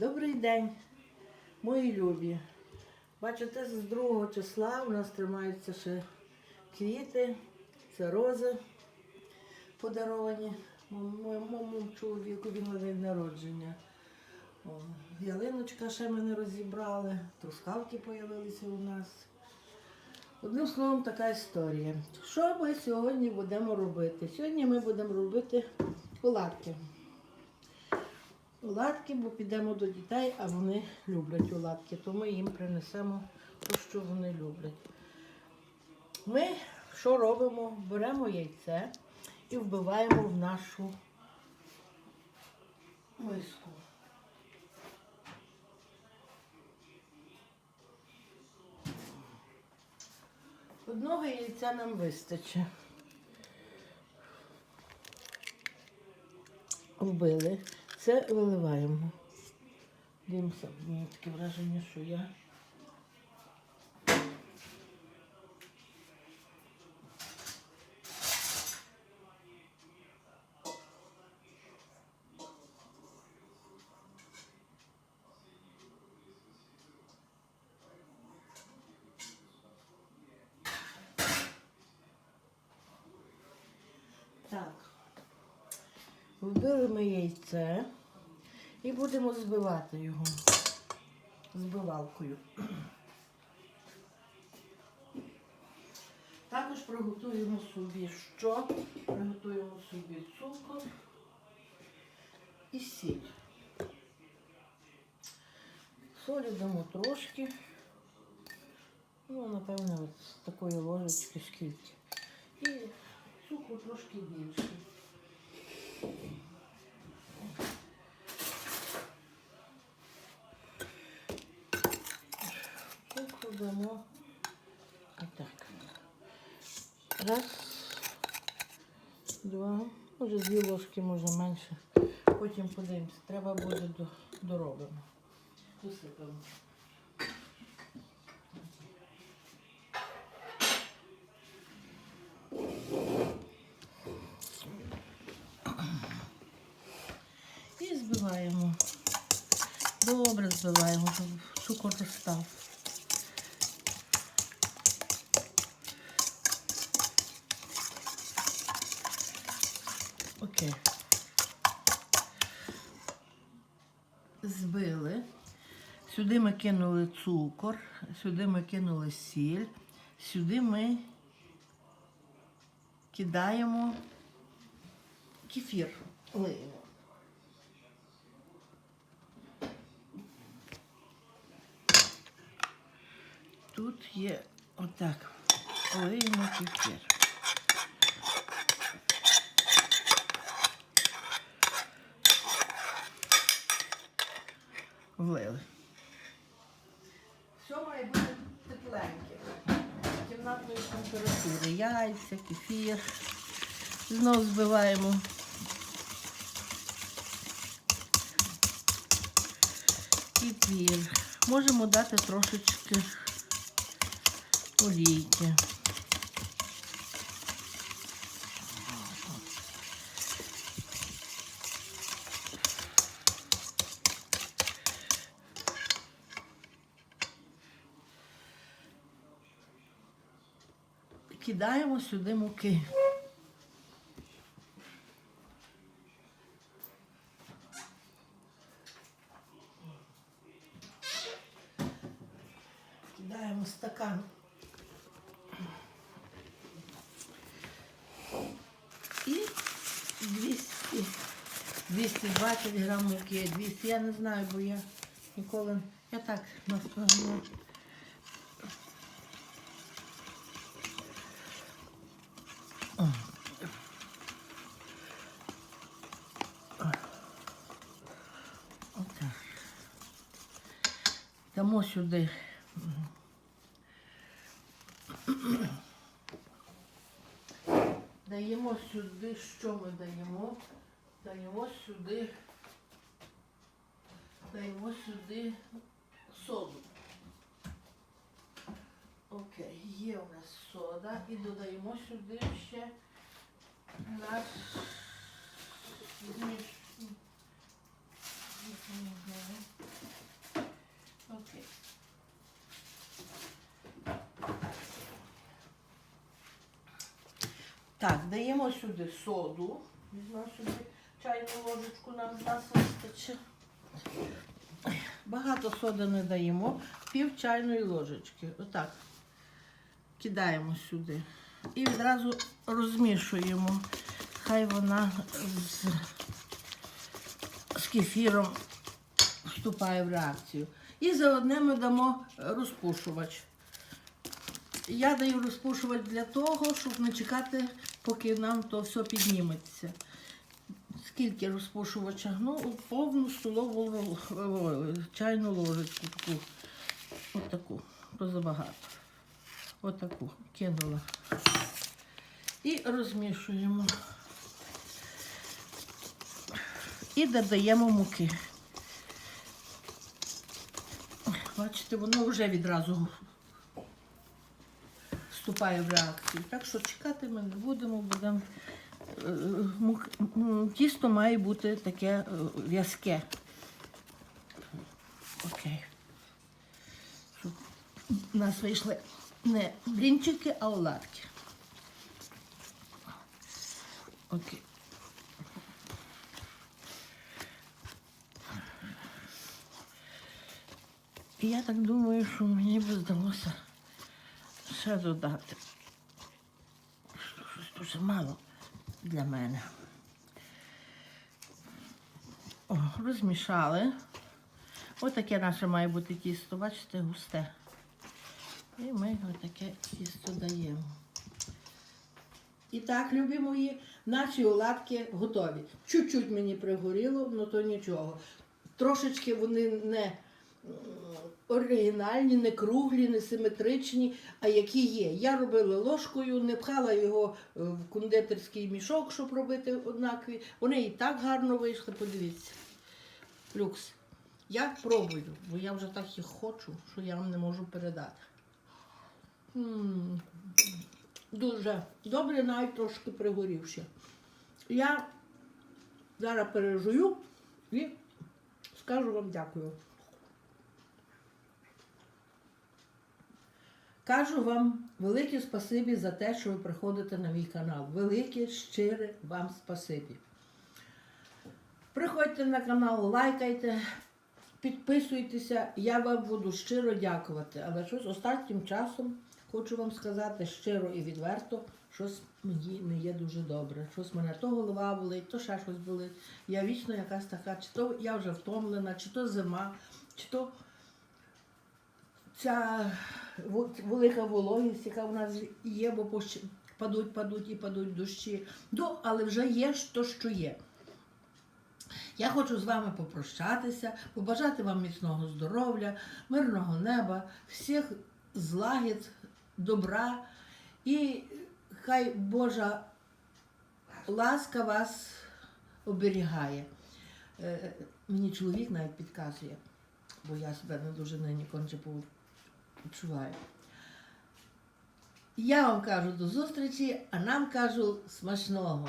Добрий день, мої любі. Бачите, з 2 числа у нас тримаються ще квіти, це рози подаровані моєму чоловіку він на день народження. О, ялиночка ще ми не розібрали, трускавки з'явилися у нас. Одним словом, така історія. Що ми сьогодні будемо робити? Сьогодні ми будемо робити оладки. Оладки, бо підемо до дітей, а вони люблять оладки, то ми їм принесемо те, що вони люблять. Ми що робимо? Беремо яйце і вбиваємо в нашу миску. Одного яйця нам вистачить. Вбили. Це виливаємо. Дивимося, у мене таке враження, що я. Так. Вбили ми яйце і будемо збивати його збивалкою. Також приготуємо собі що? Приготуємо собі цукор і сіль. Солі дамо трошки. Ну, напевно, от з такої ложечки скільки. І цукру трошки більше. Цукру отак. Раз, два, може дві ложки, може менше. Потім подивимося. Треба буде доробимо. Досипемо. І збиваємо. Добре збиваємо, щоб цукор розстав. Окей. Збили. Сюди ми кинули цукор, сюди ми кинули сіль, сюди ми кидаємо кефір. Лиємо. Тут є отак. Лиємо кефір. Влили. Все має бути тепленьке. Кімнатної температури. Яйця, кефір. Знову збиваємо. Кефір. Можемо дати трошечки олійки. Кидаємо сюди муки. Кидаємо стакан. І 200, 220 грам муки, 200, я не знаю, бо я ніколи, я так наставила. Отак. Дамо сюди. Даємо сюди, що ми даємо? Даємо сюди, даємо сюди соду. Окей, є у нас сода і додаємо сюди ще наш зміш. Так, даємо сюди соду. Візьмемо сюди чайну ложечку, нам нас вистачить. Багато соди не даємо, пів чайної ложечки. Отак. Кидаємо сюди. І відразу розмішуємо. Хай вона з, з кефіром вступає в реакцію. І заодне ми дамо розпушувач. Я даю розпушувач для того, щоб не чекати, поки нам то все підніметься. Скільки розпушувача? Ну, повну столову чайну ложечку таку. Отаку. То забагато. Отаку кинула. І розмішуємо. І додаємо муки. Бачите, воно вже відразу вступає в реакцію. Так що чекати ми не будемо, будемо. е, Тісто має бути таке е, в'язке. Окей. Щоб у нас вийшли не блінчики, а оладки. Окей. І я так думаю, що мені би здалося ще додати. Щось дуже мало для мене. О, розмішали. Ось таке наше має бути тісто, бачите, густе. І ми отаке тісто даємо. І так, любі мої, наші оладки готові. Чуть-чуть мені пригоріло, але то нічого. Трошечки вони не оригінальні, не круглі, не симетричні, а які є. Я робила ложкою, не пхала його е, в кондитерський мішок, щоб робити однакові. Вони і так гарно вийшли, подивіться. Люкс. Я пробую, бо я вже так їх хочу, що я вам не можу передати. М, Дуже добре, навіть трошки пригорівши. Я зараз пережую і скажу вам дякую. Кажу вам велике спасибі за те, що ви приходите на мій канал. Велике, щире вам спасибі. Приходьте на канал, лайкайте, підписуйтеся, я вам буду щиро дякувати. Але щось останнім часом хочу вам сказати щиро і відверто, щось мені не є дуже добре. Щось мене то голова болить, то ще щось болить. Я вічно якась така, чи то я вже втомлена, чи то зима, чи то ця велика вологість, яка в нас є, бо падуть, падуть і падуть дощі. Ну, але вже є то, що є. Я хочу з вами попрощатися, побажати вам міцного здоров'я, мирного неба, всіх злагід, добра і хай Божа ласка вас оберігає. Е, Мені чоловік навіть підказує, бо я себе не дуже нині конче почуваю. Я вам кажу до зустрічі, а нам кажу смачного.